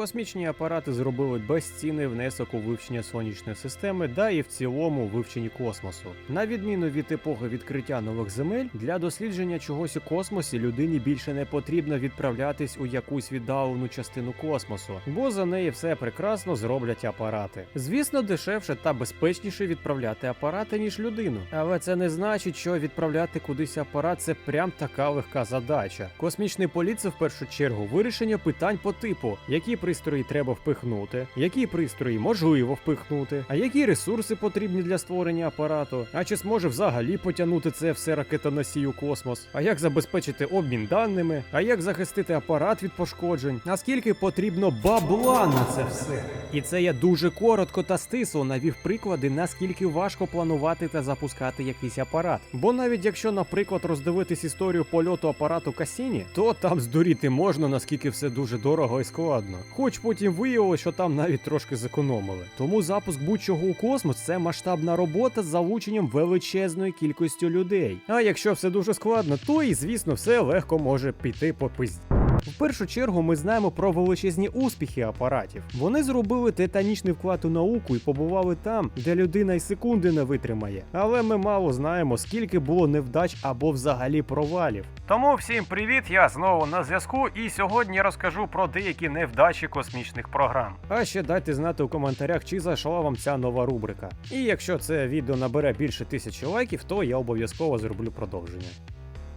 Космічні апарати зробили безцінний внесок у вивчення сонячної системи, да і в цілому вивченні космосу. На відміну від епохи відкриття нових земель, для дослідження чогось у космосі людині більше не потрібно відправлятись у якусь віддалену частину космосу, бо за неї все прекрасно зроблять апарати. Звісно, дешевше та безпечніше відправляти апарати, ніж людину. Але це не значить, що відправляти кудись апарат це прям така легка задача. Космічний політ це в першу чергу вирішення питань по типу, які пристрої треба впихнути, які пристрої можливо впихнути, а які ресурси потрібні для створення апарату, а чи зможе взагалі потягнути це все ракетоносій у космос, а як забезпечити обмін даними, а як захистити апарат від пошкоджень, а скільки потрібно бабла на це все. І це я дуже коротко та стисло навів приклади, наскільки важко планувати та запускати якийсь апарат. Бо навіть якщо, наприклад, роздивитись історію польоту апарату Касіні, то там здуріти можна, наскільки все дуже дорого і складно. Хоч потім виявилося, що там навіть трошки зекономили. Тому запуск будь-чого у космос це масштабна робота з залученням величезної кількості людей. А якщо все дуже складно, то і звісно все легко може піти по пизді. В першу чергу ми знаємо про величезні успіхи апаратів. Вони зробили титанічний вклад у науку і побували там, де людина й секунди не витримає. Але ми мало знаємо, скільки було невдач або взагалі провалів. Тому всім привіт! Я знову на зв'язку, і сьогодні розкажу про деякі невдачі космічних програм. А ще дайте знати у коментарях, чи зайшла вам ця нова рубрика. І якщо це відео набере більше тисячі лайків, то я обов'язково зроблю продовження.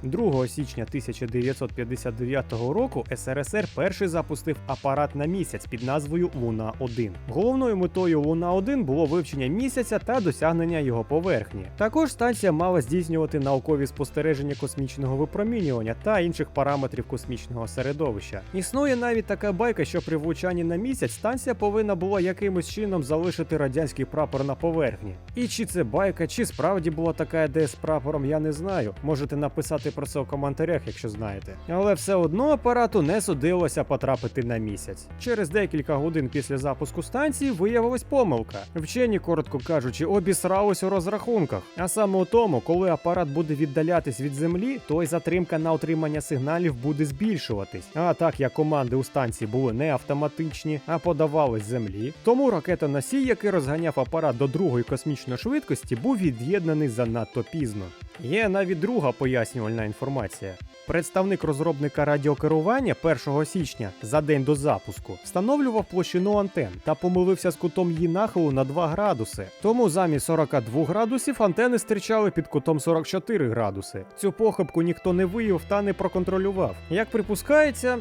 2 січня 1959 року СРСР перший запустив апарат на місяць під назвою Луна 1 Головною метою Луна 1 було вивчення місяця та досягнення його поверхні. Також станція мала здійснювати наукові спостереження космічного випромінювання та інших параметрів космічного середовища. Існує навіть така байка, що при влучанні на місяць станція повинна була якимось чином залишити радянський прапор на поверхні. І чи це байка, чи справді була така ідея з прапором, я не знаю. Можете написати про це у коментарях, якщо знаєте. Але все одно апарату не судилося потрапити на місяць. Через декілька годин після запуску станції виявилась помилка. Вчені, коротко кажучи, обісрались у розрахунках. А саме у тому, коли апарат буде віддалятись від землі, то й затримка на отримання сигналів буде збільшуватись. А так як команди у станції були не автоматичні, а подавались землі, тому ракетоносій, який розганяв апарат до другої космічної швидкості, був від'єднаний занадто пізно. Є навіть друга пояснювальна інформація. Представник розробника радіокерування 1 січня за день до запуску встановлював площину антен та помилився з кутом її нахилу на 2 градуси. Тому замість 42 градусів антени стирчали під кутом 44 градуси. Цю похибку ніхто не виявив та не проконтролював. Як припускається,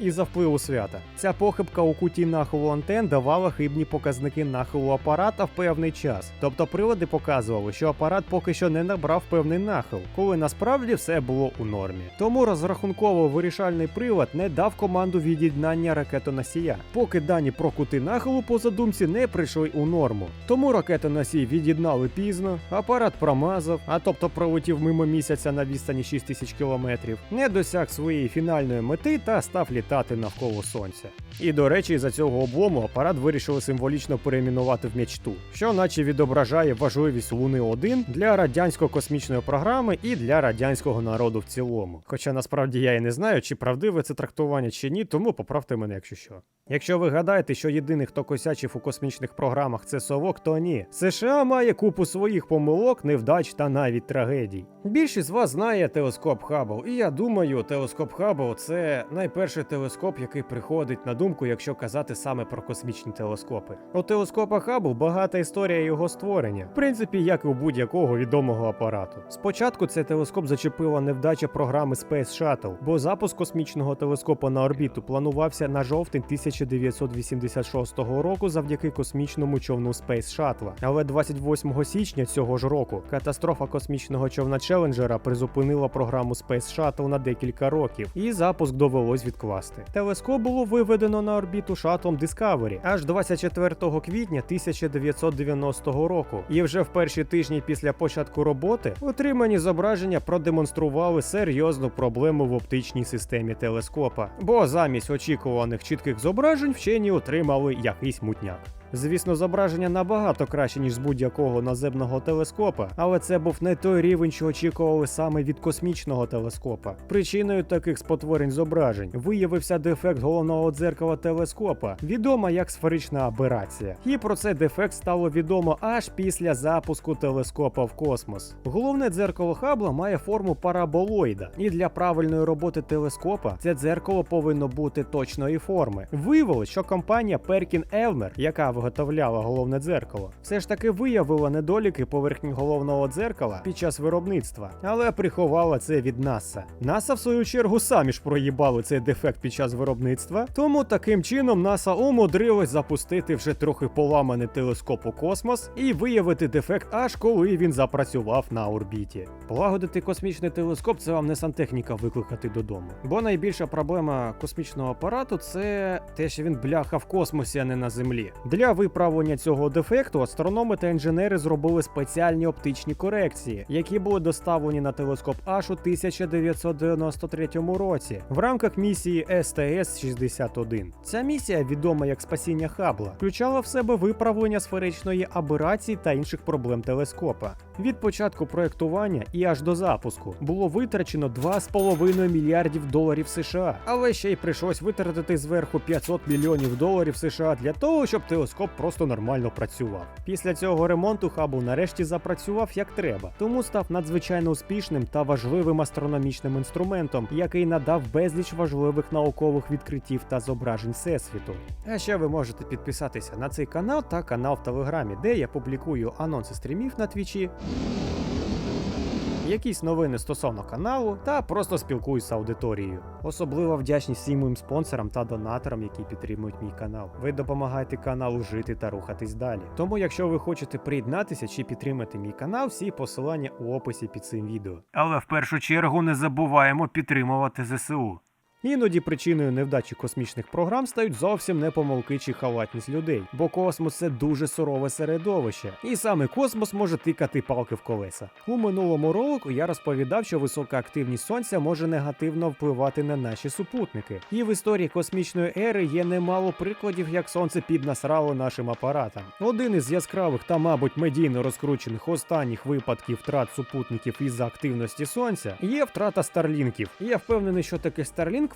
і за впливу свята. Ця похибка у куті нахилу антен давала хибні показники нахилу апарата в певний час. Тобто прилади показували, що апарат поки що не набрав певний нахил, коли насправді все було у нормі. Тому розрахунково вирішальний прилад не дав команду від'єднання ракетоносія, поки дані про кути нахилу по задумці не прийшли у норму. Тому ракетоносій від'єднали пізно, апарат промазав, а тобто пролетів мимо місяця на відстані 6000 кілометрів, не досяг своєї фінальної мети та став літати навколо сонця. І до речі, за цього облому апарат вирішили символічно перейменувати в м'ячту, що наче відображає важливість Луни 1 для радянської космічної програми і для радянського народу в цілому. Хоча насправді я і не знаю, чи правдиве це трактування чи ні, тому поправте мене, якщо що. Якщо ви гадаєте, що єдиний, хто косячив у космічних програмах, це совок, то ні. США має купу своїх помилок, невдач та навіть трагедій. Більшість з вас знає телескоп Хаббл, і я думаю, телескоп Хаббл це найперший телескоп, який приходить на думку, якщо казати саме про космічні телескопи. У телескопа Хаббл багата історія його створення, в принципі, як і у будь-якого відомого апарату. Спочатку цей телескоп зачепила невдача програми Space Shuttle, бо запуск космічного телескопа на орбіту планувався на жовтень 1986 року завдяки космічному човну Space Shuttle. Але 28 січня цього ж року катастрофа космічного човна Челенджера призупинила програму Space Shuttle на декілька років, і запуск довелось відкласти. Телескоп було виведено на орбіту шатлом Discovery аж 24 квітня 1990 року. І вже в перші тижні після початку роботи отримані зображення продемонстрували серйозну проблему в оптичній системі телескопа, бо замість очікуваних чітких зображень вчені отримали якийсь мутняк. Звісно, зображення набагато краще, ніж з будь-якого наземного телескопа, але це був не той рівень, що очікували саме від космічного телескопа. Причиною таких спотворень зображень виявився дефект головного дзеркала телескопа, відома як сферична аберація. І про цей дефект стало відомо аж після запуску телескопа в космос. Головне дзеркало Хабла має форму параболоїда, і для правильної роботи телескопа це дзеркало повинно бути точної форми. Виявилось, що компанія Perkin Elmer, яка виготовляла головне дзеркало, все ж таки виявила недоліки поверхні головного дзеркала під час виробництва, але приховала це від НАСА. НАСА, в свою чергу, самі ж проїбали цей дефект під час виробництва, тому таким чином НАСА умудрилось запустити вже трохи поламаний телескоп у космос і виявити дефект, аж коли він запрацював на орбіті. Полагодити космічний телескоп це вам не сантехніка викликати додому. Бо найбільша проблема космічного апарату це те, що він бляха в космосі, а не на землі. Для виправлення цього дефекту астрономи та інженери зробили спеціальні оптичні корекції, які були доставлені на телескоп аж у 1993 році в рамках місії СТС-61. Ця місія, відома як спасіння Хабла, включала в себе виправлення сферичної аберації та інших проблем телескопа. Від початку проектування і аж до запуску було витрачено 2,5 мільярдів доларів США, але ще й прийшлось витратити зверху 500 мільйонів доларів США для того, щоб телескоп просто нормально працював. Після цього ремонту Хаббл нарешті запрацював як треба, тому став надзвичайно успішним та важливим астрономічним інструментом, який надав безліч важливих наукових відкриттів та зображень всесвіту. А ще ви можете підписатися на цей канал та канал в Телеграмі, де я публікую анонси стрімів на твічі, якісь новини стосовно каналу та просто спілкуюсь з аудиторією. Особлива вдячність всім моїм спонсорам та донаторам, які підтримують мій канал. Ви допомагаєте каналу жити та рухатись далі. Тому, якщо ви хочете приєднатися чи підтримати мій канал, всі посилання у описі під цим відео. Але в першу чергу не забуваємо підтримувати ЗСУ. Іноді причиною невдачі космічних програм стають зовсім не помилки чи халатність людей, бо космос це дуже сурове середовище, і саме космос може тикати палки в колеса. У минулому ролику я розповідав, що висока активність сонця може негативно впливати на наші супутники. І в історії космічної ери є немало прикладів, як сонце піднасрало нашим апаратам. Один із яскравих та, мабуть, медійно розкручених останніх випадків втрат супутників із-за активності сонця є втрата старлінків. Я впевнений, що таке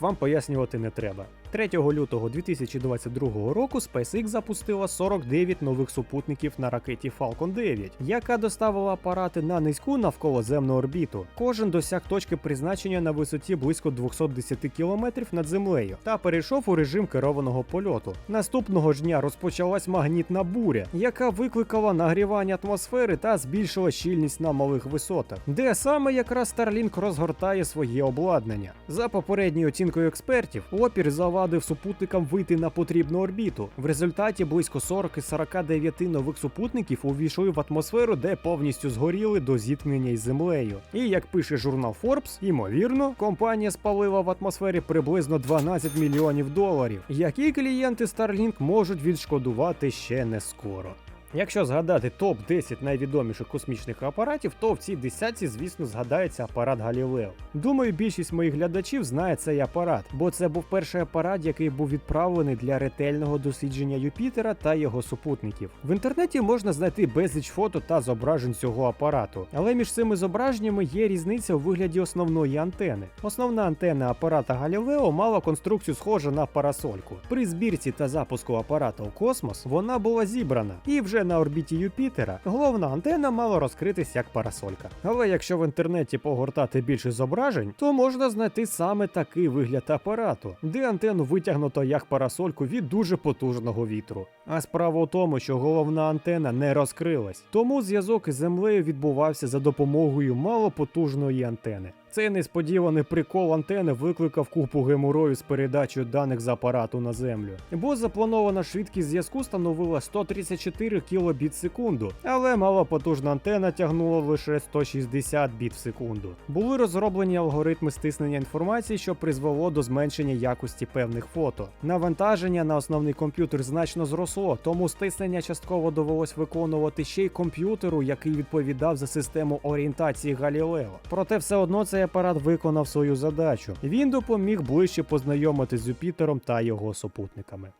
Вам пояснювати не треба. 3 лютого 2022 року SpaceX запустила 49 нових супутників на ракеті Falcon 9, яка доставила апарати на низьку навколоземну орбіту. Кожен досяг точки призначення на висоті близько 210 км над землею та перейшов у режим керованого польоту. Наступного ж дня розпочалась магнітна буря, яка викликала нагрівання атмосфери та збільшила щільність на малих висотах, де саме якраз Starlink розгортає своє обладнання. За попередньою оцінкою експертів, опір завадив супутникам вийти на потрібну орбіту. В результаті близько 40 із 49 нових супутників увійшли в атмосферу, де повністю згоріли до зіткнення із землею. І як пише журнал Forbes, ймовірно, компанія спалила в атмосфері приблизно 12 мільйонів доларів, які клієнти Starlink можуть відшкодувати ще не скоро. Якщо згадати топ 10 найвідоміших космічних апаратів, то в цій десятці, звісно, згадається апарат Галілео. Думаю, більшість моїх глядачів знає цей апарат, бо це був перший апарат, який був відправлений для ретельного дослідження Юпітера та його супутників. В інтернеті можна знайти безліч фото та зображень цього апарату, але між цими зображеннями є різниця у вигляді основної антени. Основна антена апарата Галілео мала конструкцію схожу на парасольку. При збірці та запуску апарата у космос вона була зібрана і вже на орбіті Юпітера головна антена мала розкритись як парасолька. Але якщо в інтернеті погортати більше зображень, то можна знайти саме такий вигляд апарату, де антенну витягнуто як парасольку від дуже потужного вітру. А справа у тому, що головна антена не розкрилась, тому зв'язок із землею відбувався за допомогою малопотужної антени. Цей несподіваний прикол антени викликав купу геморою з передачею даних з апарату на землю. Бо запланована швидкість зв'язку становила 134 кбіт в секунду, але малопотужна антена тягнула лише 160 біт в секунду. Були розроблені алгоритми стиснення інформації, що призвело до зменшення якості певних фото. Навантаження на основний комп'ютер значно зросло, тому стиснення частково довелось виконувати ще й комп'ютеру, який відповідав за систему орієнтації Галілео. Проте все одно цей апарат виконав свою задачу. Він допоміг ближче познайомитись з Юпітером та його супутниками.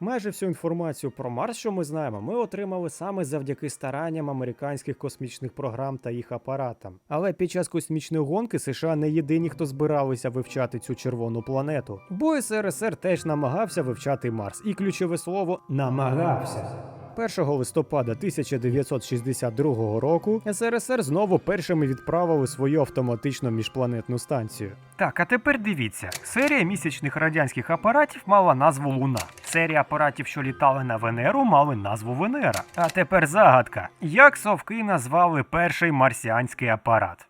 Майже всю інформацію про Марс, що ми знаємо, ми отримали саме завдяки старанням американських космічних програм та їх апаратам. Але під час космічної гонки США не єдині, хто збиралися вивчати цю червону планету. Бо СРСР теж намагався вивчати Марс, і ключове слово намагався. 1 листопада 1962 року СРСР знову першими відправили свою автоматичну міжпланетну станцію. Так, а тепер дивіться: серія місячних радянських апаратів мала назву Луна. Серія апаратів, що літали на Венеру, мали назву Венера. А тепер загадка: як совки назвали перший марсіанський апарат?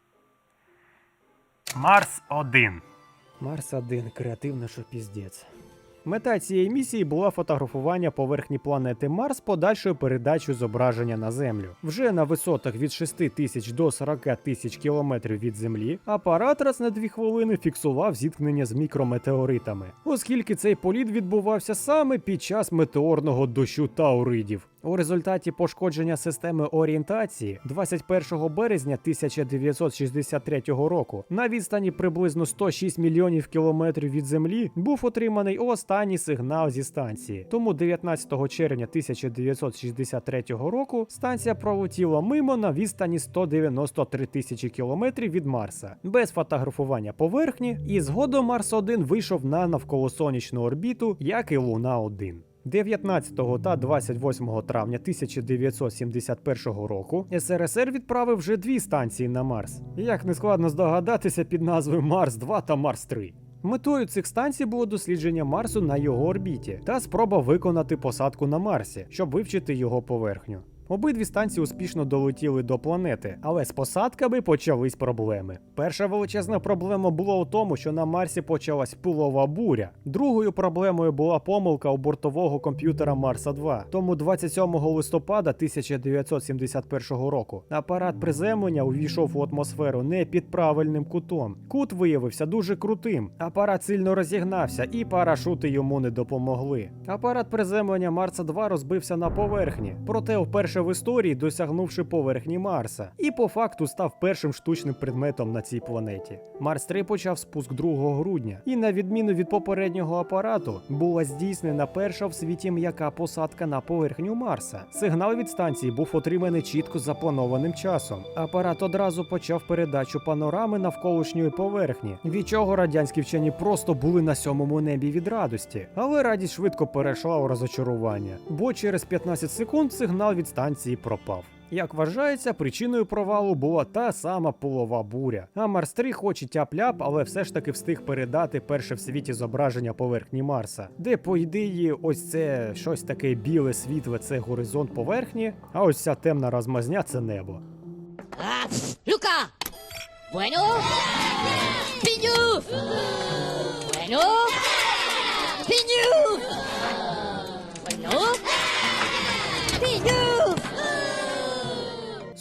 Марс 1 Марс 1 креативно, що піздець. Мета цієї місії була фотографування поверхні планети Марс подальшою передачею зображення на Землю. Вже на висотах від 6 тисяч до 40 тисяч кілометрів від Землі апарат раз на 2 хвилини фіксував зіткнення з мікрометеоритами, оскільки цей політ відбувався саме під час метеорного дощу тауридів. У результаті пошкодження системи орієнтації 21 березня 1963 року на відстані приблизно 106 мільйонів кілометрів від землі був отриманий останній сигнал зі станції. Тому 19 червня 1963 року станція пролетіла мимо на відстані 193 тисячі кілометрів від Марса без фотографування поверхні, і згодом Марс 1 вийшов на навколосонячну орбіту, як і Луна 1 19 та 28 травня 1971 року СРСР відправив вже дві станції на Марс. Як не складно здогадатися під назвою Марс 2 та Марс 3. Метою цих станцій було дослідження Марсу на його орбіті та спроба виконати посадку на Марсі, щоб вивчити його поверхню. Обидві станції успішно долетіли до планети, але з посадками почались проблеми. Перша величезна проблема була у тому, що на Марсі почалась пилова буря. Другою проблемою була помилка у бортового комп'ютера Марса 2. Тому 27 листопада 1971 року апарат приземлення увійшов у атмосферу не під правильним кутом. Кут виявився дуже крутим. Апарат сильно розігнався, і парашути йому не допомогли. Апарат приземлення Марса 2 розбився на поверхні, проте вперше в історії досягнувши поверхні Марса, і по факту став першим штучним предметом на цій планеті. Марс 3 почав спуск 2 грудня, і на відміну від попереднього апарату, була здійснена перша в світі м'яка посадка на поверхню Марса. Сигнал від станції був отриманий чітко запланованим часом. Апарат одразу почав передачу панорами навколишньої поверхні, від чого радянські вчені просто були на сьомому небі від радості. Але радість швидко перейшла у розочарування, бо через 15 секунд сигнал від станції пропав. Як вважається, причиною провалу була та сама полова буря. А Марс 3 хоч і тяп-ляп, але все ж таки встиг передати перше в світі зображення поверхні Марса, де, по ідеї, ось це щось таке біле світле це горизонт поверхні, а ось ця темна розмазня це небо. Luca. Bueno. Piñu. Bueno. Piñu. Bueno.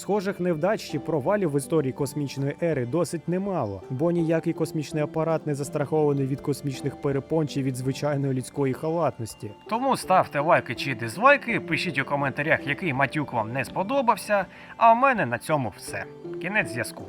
Схожих невдач чи провалів в історії космічної ери досить немало, бо ніякий космічний апарат не застрахований від космічних перепон чи від звичайної людської халатності. Тому ставте лайки чи дизлайки, пишіть у коментарях, який матюк вам не сподобався. А в мене на цьому все. Кінець зв'язку.